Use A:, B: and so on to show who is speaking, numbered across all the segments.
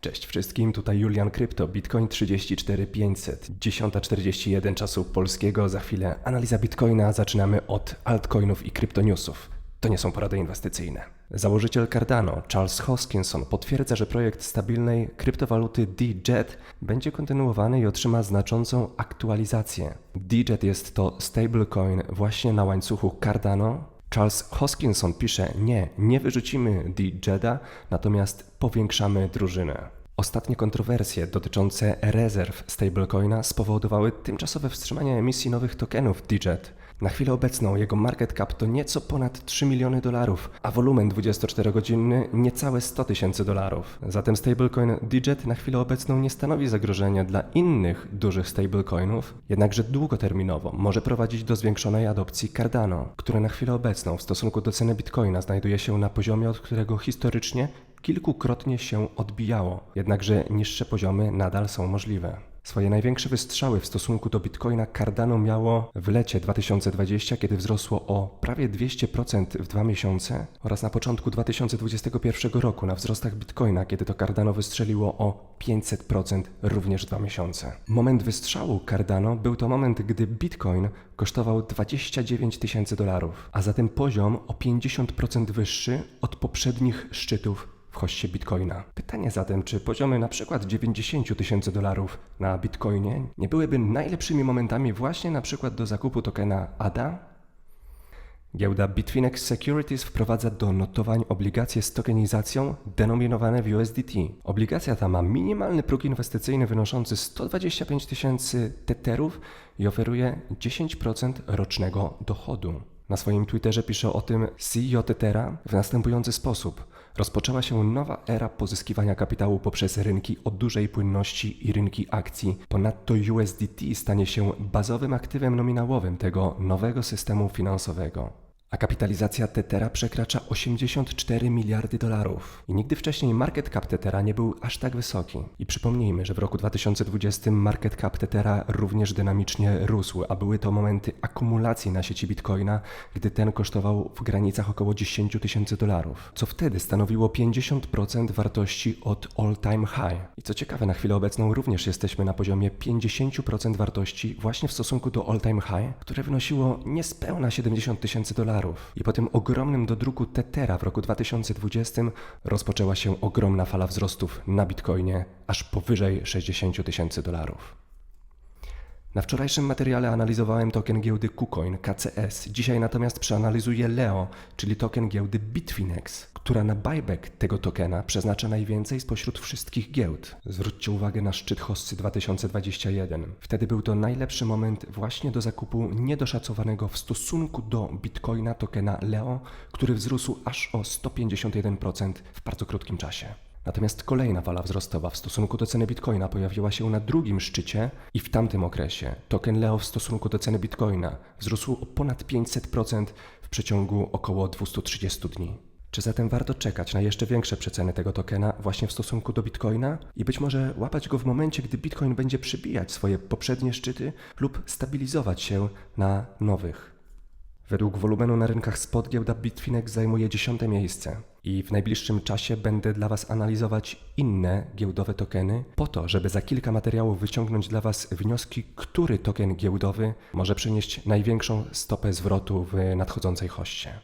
A: Cześć wszystkim, tutaj Julian Krypto, Bitcoin 34500, 10.41 czasu polskiego, za chwilę analiza Bitcoina, zaczynamy od altcoinów i kryptoniusów. To nie są porady inwestycyjne. Założyciel Cardano, Charles Hoskinson, potwierdza, że projekt stabilnej kryptowaluty DJET będzie kontynuowany i otrzyma znaczącą aktualizację. DJET jest to stablecoin właśnie na łańcuchu Cardano, Charles Hoskinson pisze: Nie, nie wyrzucimy DJEDa, natomiast powiększamy drużynę. Ostatnie kontrowersje dotyczące rezerw stablecoina spowodowały tymczasowe wstrzymanie emisji nowych tokenów DJET. Na chwilę obecną jego market cap to nieco ponad 3 miliony dolarów, a wolumen 24-godzinny niecałe 100 tysięcy dolarów. Zatem stablecoin DJET na chwilę obecną nie stanowi zagrożenia dla innych dużych stablecoinów, jednakże długoterminowo może prowadzić do zwiększonej adopcji Cardano, które na chwilę obecną w stosunku do ceny bitcoina znajduje się na poziomie, od którego historycznie kilkukrotnie się odbijało, jednakże niższe poziomy nadal są możliwe. Swoje największe wystrzały w stosunku do bitcoina Cardano miało w lecie 2020, kiedy wzrosło o prawie 200% w dwa miesiące oraz na początku 2021 roku na wzrostach bitcoina, kiedy to Cardano wystrzeliło o 500% również dwa miesiące. Moment wystrzału Cardano był to moment, gdy bitcoin kosztował 29 tysięcy dolarów, a zatem poziom o 50% wyższy od poprzednich szczytów w hoście bitcoina. Pytanie zatem, czy poziomy na przykład 90 tysięcy dolarów na bitcoinie nie byłyby najlepszymi momentami właśnie na przykład do zakupu tokena ADA? Giełda Bitfinex Securities wprowadza do notowań obligacje z tokenizacją denominowane w USDT. Obligacja ta ma minimalny próg inwestycyjny wynoszący 125 tysięcy teterów i oferuje 10% rocznego dochodu. Na swoim Twitterze pisze o tym CEO Tetera w następujący sposób. Rozpoczęła się nowa era pozyskiwania kapitału poprzez rynki o dużej płynności i rynki akcji. Ponadto USDT stanie się bazowym aktywem nominałowym tego nowego systemu finansowego. A kapitalizacja Tetera przekracza 84 miliardy dolarów. I nigdy wcześniej market cap Tetera nie był aż tak wysoki. I przypomnijmy, że w roku 2020 market cap Tetera również dynamicznie rósł, a były to momenty akumulacji na sieci Bitcoina, gdy ten kosztował w granicach około 10 tysięcy dolarów, co wtedy stanowiło 50% wartości od all time high. I co ciekawe, na chwilę obecną również jesteśmy na poziomie 50% wartości właśnie w stosunku do all time high, które wynosiło niespełna 70 tysięcy dolarów. I po tym ogromnym dodruku Tetera w roku 2020 rozpoczęła się ogromna fala wzrostów na Bitcoinie aż powyżej 60 tysięcy dolarów. Na wczorajszym materiale analizowałem token giełdy KuCoin KCS. Dzisiaj natomiast przeanalizuję Leo, czyli token giełdy Bitfinex, która na buyback tego tokena przeznacza najwięcej spośród wszystkich giełd. Zwróćcie uwagę na szczyt hossy 2021. Wtedy był to najlepszy moment właśnie do zakupu niedoszacowanego w stosunku do Bitcoina tokena Leo, który wzrósł aż o 151% w bardzo krótkim czasie. Natomiast kolejna fala wzrostowa w stosunku do ceny bitcoina pojawiła się na drugim szczycie i w tamtym okresie token Leo w stosunku do ceny bitcoina wzrósł o ponad 500% w przeciągu około 230 dni. Czy zatem warto czekać na jeszcze większe przeceny tego tokena właśnie w stosunku do bitcoina i być może łapać go w momencie, gdy bitcoin będzie przybijać swoje poprzednie szczyty lub stabilizować się na nowych? Według wolumenu na rynkach spot giełda Bitfinex zajmuje dziesiąte miejsce i w najbliższym czasie będę dla Was analizować inne giełdowe tokeny po to, żeby za kilka materiałów wyciągnąć dla Was wnioski, który token giełdowy może przynieść największą stopę zwrotu w nadchodzącej hoście.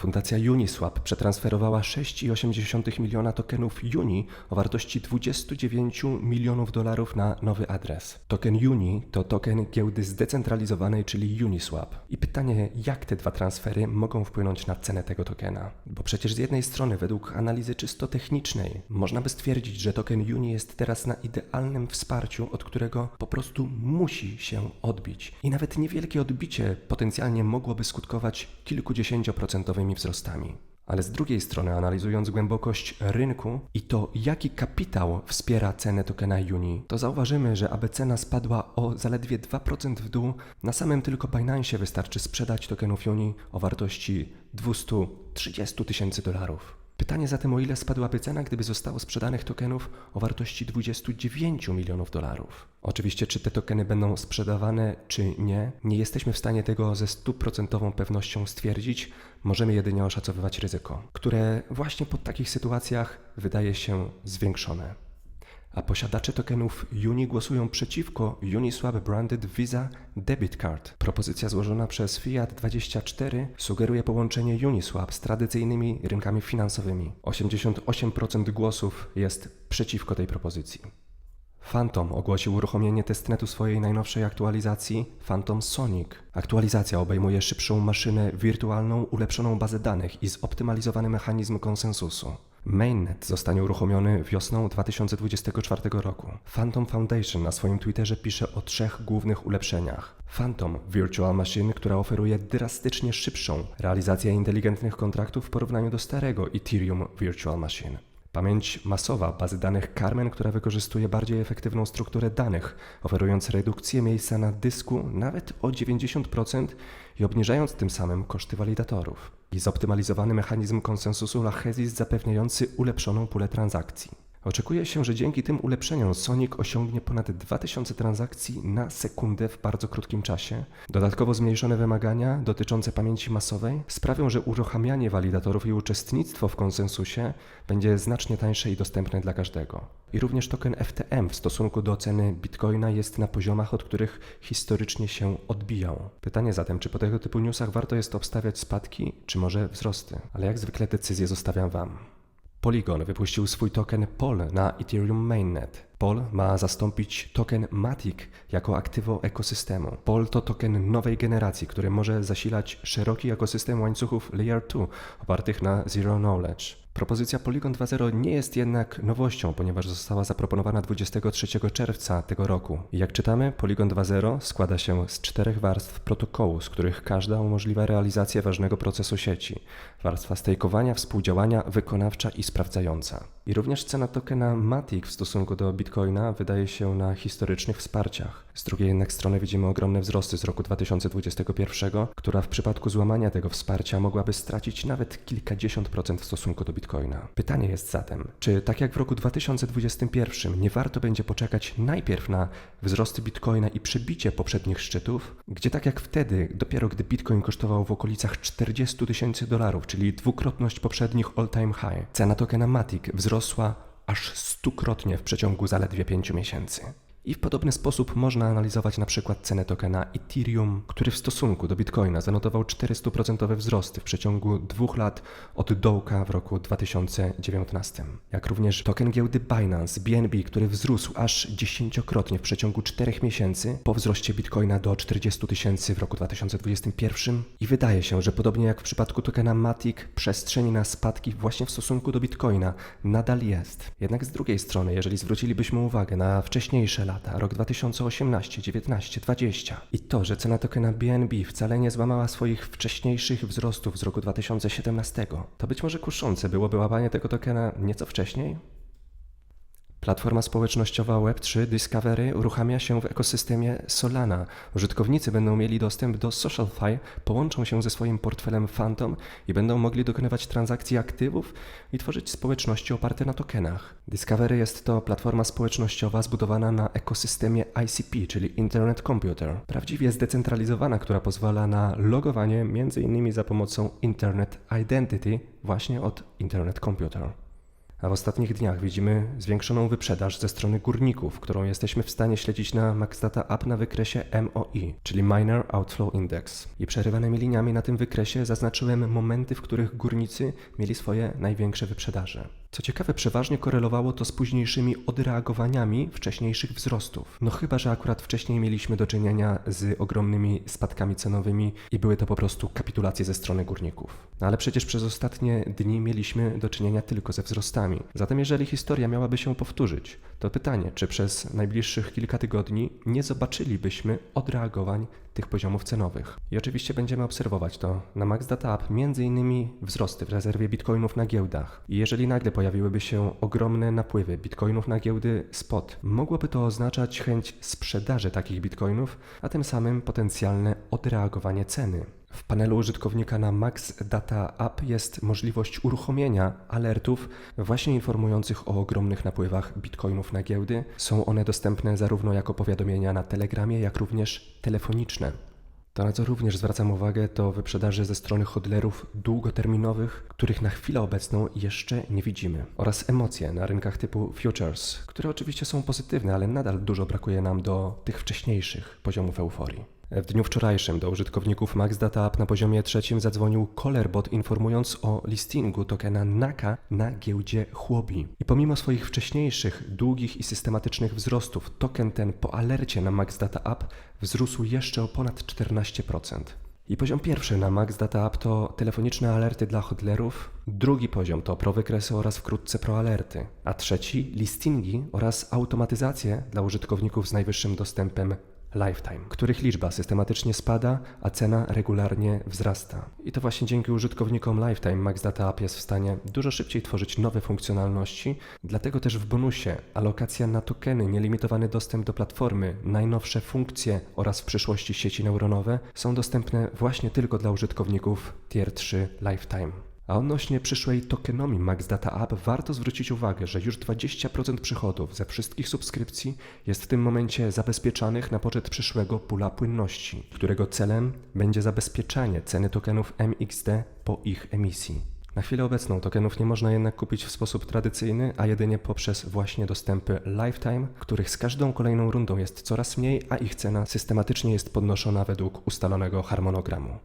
A: Fundacja Uniswap przetransferowała 6,8 miliona tokenów Uni o wartości 29 milionów dolarów na nowy adres. Token Uni to token giełdy zdecentralizowanej, czyli Uniswap. I pytanie, jak te dwa transfery mogą wpłynąć na cenę tego tokena? Bo przecież z jednej strony, według analizy czysto technicznej, można by stwierdzić, że token Uni jest teraz na idealnym wsparciu, od którego po prostu musi się odbić. I nawet niewielkie odbicie potencjalnie mogłoby skutkować kilkudziesięcioprocentowymi wzrostami. Ale z drugiej strony, analizując głębokość rynku i to, jaki kapitał wspiera cenę tokena Uni, to zauważymy, że aby cena spadła o zaledwie 2% w dół, na samym tylko Binance wystarczy sprzedać tokenów Uni o wartości 230 tysięcy dolarów. Pytanie zatem, o ile spadłaby cena, gdyby zostało sprzedanych tokenów o wartości 29 milionów dolarów. Oczywiście, czy te tokeny będą sprzedawane, czy nie, nie jesteśmy w stanie tego ze stuprocentową pewnością stwierdzić. Możemy jedynie oszacowywać ryzyko, które właśnie po takich sytuacjach wydaje się zwiększone a posiadacze tokenów Uni głosują przeciwko Uniswap Branded Visa Debit Card. Propozycja złożona przez Fiat24 sugeruje połączenie Uniswap z tradycyjnymi rynkami finansowymi. 88% głosów jest przeciwko tej propozycji. Phantom ogłosił uruchomienie testnetu swojej najnowszej aktualizacji Phantom Sonic. Aktualizacja obejmuje szybszą maszynę wirtualną, ulepszoną bazę danych i zoptymalizowany mechanizm konsensusu. Mainnet zostanie uruchomiony wiosną 2024 roku. Phantom Foundation na swoim Twitterze pisze o trzech głównych ulepszeniach. Phantom Virtual Machine, która oferuje drastycznie szybszą realizację inteligentnych kontraktów w porównaniu do starego Ethereum Virtual Machine. Pamięć masowa bazy danych Carmen, która wykorzystuje bardziej efektywną strukturę danych, oferując redukcję miejsca na dysku nawet o 90% i obniżając tym samym koszty walidatorów. I zoptymalizowany mechanizm konsensusu Lachesis zapewniający ulepszoną pulę transakcji. Oczekuje się, że dzięki tym ulepszeniom Sonic osiągnie ponad 2000 transakcji na sekundę w bardzo krótkim czasie. Dodatkowo zmniejszone wymagania dotyczące pamięci masowej sprawią, że uruchamianie walidatorów i uczestnictwo w konsensusie będzie znacznie tańsze i dostępne dla każdego. I również token FTM w stosunku do ceny bitcoina jest na poziomach, od których historycznie się odbijał. Pytanie zatem, czy po tego typu newsach warto jest obstawiać spadki, czy może wzrosty? Ale jak zwykle decyzję zostawiam Wam. Polygon wypuścił swój token POL na Ethereum Mainnet. POL ma zastąpić token Matic jako aktywo ekosystemu. POL to token nowej generacji, który może zasilać szeroki ekosystem łańcuchów Layer 2 opartych na Zero Knowledge. Propozycja Polygon 2.0 nie jest jednak nowością, ponieważ została zaproponowana 23 czerwca tego roku. Jak czytamy, Polygon 2.0 składa się z czterech warstw protokołu, z których każda umożliwia realizację ważnego procesu sieci. Warstwa stejkowania, współdziałania, wykonawcza i sprawdzająca. I również cena tokena Matic w stosunku do Bitcoina wydaje się na historycznych wsparciach. Z drugiej jednak strony widzimy ogromne wzrosty z roku 2021, która w przypadku złamania tego wsparcia mogłaby stracić nawet kilkadziesiąt procent w stosunku do Bitcoina. Pytanie jest zatem, czy tak jak w roku 2021 nie warto będzie poczekać najpierw na wzrosty Bitcoina i przebicie poprzednich szczytów, gdzie tak jak wtedy, dopiero gdy Bitcoin kosztował w okolicach 40 tysięcy dolarów, czyli dwukrotność poprzednich all-time high, cena tokena Matic wzrosła aż stukrotnie w przeciągu zaledwie 5 miesięcy. I w podobny sposób można analizować na przykład cenę tokena Ethereum, który w stosunku do Bitcoina zanotował 400% wzrosty w przeciągu dwóch lat od dołka w roku 2019. Jak również token giełdy Binance BNB, który wzrósł aż dziesięciokrotnie w przeciągu 4 miesięcy po wzroście Bitcoina do 40 tysięcy w roku 2021. I wydaje się, że podobnie jak w przypadku tokena Matic, przestrzeń na spadki właśnie w stosunku do Bitcoina nadal jest. Jednak z drugiej strony, jeżeli zwrócilibyśmy uwagę na wcześniejsze lata, rok 2018, 19, 20 i to, że cena tokena BNB wcale nie złamała swoich wcześniejszych wzrostów z roku 2017, to być może kuszące byłoby łapanie tego tokena nieco wcześniej? Platforma społecznościowa Web3 Discovery uruchamia się w ekosystemie Solana. Użytkownicy będą mieli dostęp do SocialFi, połączą się ze swoim portfelem Phantom i będą mogli dokonywać transakcji aktywów i tworzyć społeczności oparte na tokenach. Discovery jest to platforma społecznościowa zbudowana na ekosystemie ICP, czyli Internet Computer. Prawdziwie zdecentralizowana, która pozwala na logowanie m.in. za pomocą Internet Identity właśnie od Internet Computer. A w ostatnich dniach widzimy zwiększoną wyprzedaż ze strony górników, którą jesteśmy w stanie śledzić na MaxData App na wykresie MOI, czyli Miner Outflow Index. I przerywanymi liniami na tym wykresie zaznaczyłem momenty, w których górnicy mieli swoje największe wyprzedaże. Co ciekawe, przeważnie korelowało to z późniejszymi odreagowaniami wcześniejszych wzrostów. No chyba, że akurat wcześniej mieliśmy do czynienia z ogromnymi spadkami cenowymi i były to po prostu kapitulacje ze strony górników. No ale przecież przez ostatnie dni mieliśmy do czynienia tylko ze wzrostami. Zatem jeżeli historia miałaby się powtórzyć, to pytanie, czy przez najbliższych kilka tygodni nie zobaczylibyśmy odreagowań tych poziomów cenowych. I oczywiście będziemy obserwować to na Max Data App, innymi wzrosty w rezerwie bitcoinów na giełdach. I jeżeli nagle pojawiłyby się ogromne napływy bitcoinów na giełdy spot. Mogłoby to oznaczać chęć sprzedaży takich bitcoinów, a tym samym potencjalne odreagowanie ceny. W panelu użytkownika na Max Data App jest możliwość uruchomienia alertów właśnie informujących o ogromnych napływach bitcoinów na giełdy. Są one dostępne zarówno jako powiadomienia na Telegramie, jak również telefoniczne. To, na co również zwracam uwagę, to wyprzedaże ze strony hodlerów długoterminowych, których na chwilę obecną jeszcze nie widzimy, oraz emocje na rynkach typu futures, które oczywiście są pozytywne, ale nadal dużo brakuje nam do tych wcześniejszych poziomów euforii. W dniu wczorajszym do użytkowników Max Data App na poziomie trzecim zadzwonił Callerbot informując o listingu tokena NAKA na giełdzie Huobi. I pomimo swoich wcześniejszych, długich i systematycznych wzrostów, token ten po alercie na Max Data App wzrósł jeszcze o ponad 14%. I poziom pierwszy na Max Data App to telefoniczne alerty dla hodlerów, drugi poziom to prowykresy oraz wkrótce proalerty, a trzeci listingi oraz automatyzacje dla użytkowników z najwyższym dostępem Lifetime, których liczba systematycznie spada, a cena regularnie wzrasta. I to właśnie dzięki użytkownikom Lifetime Max Data App jest w stanie dużo szybciej tworzyć nowe funkcjonalności, dlatego też w bonusie alokacja na tokeny, nielimitowany dostęp do platformy, najnowsze funkcje oraz w przyszłości sieci neuronowe są dostępne właśnie tylko dla użytkowników Tier 3 Lifetime. A odnośnie przyszłej tokenomii Max Data App warto zwrócić uwagę, że już 20% przychodów ze wszystkich subskrypcji jest w tym momencie zabezpieczanych na poczet przyszłego pula płynności, którego celem będzie zabezpieczanie ceny tokenów MXD po ich emisji. Na chwilę obecną tokenów nie można jednak kupić w sposób tradycyjny, a jedynie poprzez właśnie dostępy Lifetime, których z każdą kolejną rundą jest coraz mniej, a ich cena systematycznie jest podnoszona według ustalonego harmonogramu.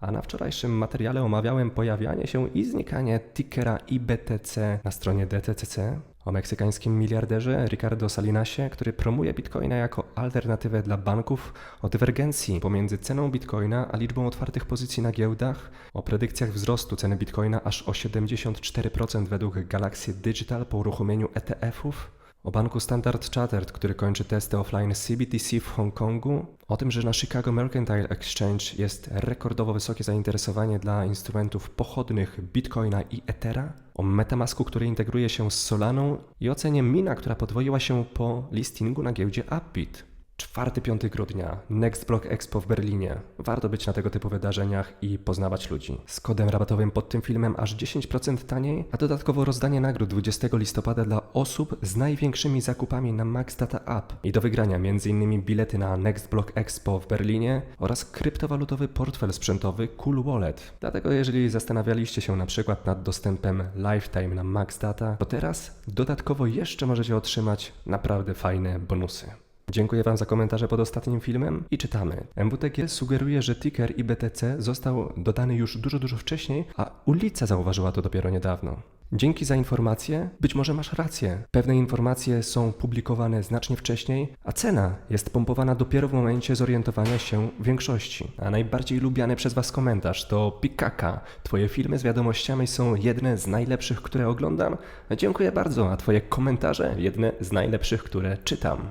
A: A na wczorajszym materiale omawiałem pojawianie się i znikanie tickera IBTC na stronie DTCC, o meksykańskim miliarderze Ricardo Salinasie, który promuje bitcoina jako alternatywę dla banków, o dywergencji pomiędzy ceną bitcoina a liczbą otwartych pozycji na giełdach, o predykcjach wzrostu ceny bitcoina aż o 74% według Galaxy Digital po uruchomieniu ETF-ów, o banku Standard Chartered, który kończy testy offline CBTC w Hongkongu, o tym, że na Chicago Mercantile Exchange jest rekordowo wysokie zainteresowanie dla instrumentów pochodnych Bitcoina i Ethera, o Metamasku, który integruje się z Solaną. I o cenie Mina, która podwoiła się po listingu na giełdzie Upbit. 4-5 grudnia, Next Block Expo w Berlinie. Warto być na tego typu wydarzeniach i poznawać ludzi. Z kodem rabatowym pod tym filmem aż 10% taniej, a dodatkowo rozdanie nagród 20 listopada dla osób z największymi zakupami na Max Data App. I do wygrania m.in. bilety na Next Block Expo w Berlinie oraz kryptowalutowy portfel sprzętowy Cool Wallet. Dlatego jeżeli zastanawialiście się na przykład nad dostępem Lifetime na Max Data, to teraz dodatkowo jeszcze możecie otrzymać naprawdę fajne bonusy. Dziękuję Wam za komentarze pod ostatnim filmem i czytamy. MWTG sugeruje, że ticker IBTC został dodany już dużo, dużo wcześniej, a ulica zauważyła to dopiero niedawno. Dzięki za informację, być może masz rację. Pewne informacje są publikowane znacznie wcześniej, a cena jest pompowana dopiero w momencie zorientowania się większości. A najbardziej lubiany przez Was komentarz to Pikaka. Twoje filmy z wiadomościami są jedne z najlepszych, które oglądam. Dziękuję bardzo, a Twoje komentarze jedne z najlepszych, które czytam.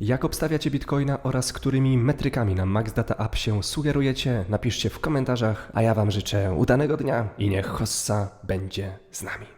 A: Jak obstawiacie Bitcoina oraz którymi metrykami na Max Data App się sugerujecie, napiszcie w komentarzach, a ja Wam życzę udanego dnia i niech hossa będzie z nami.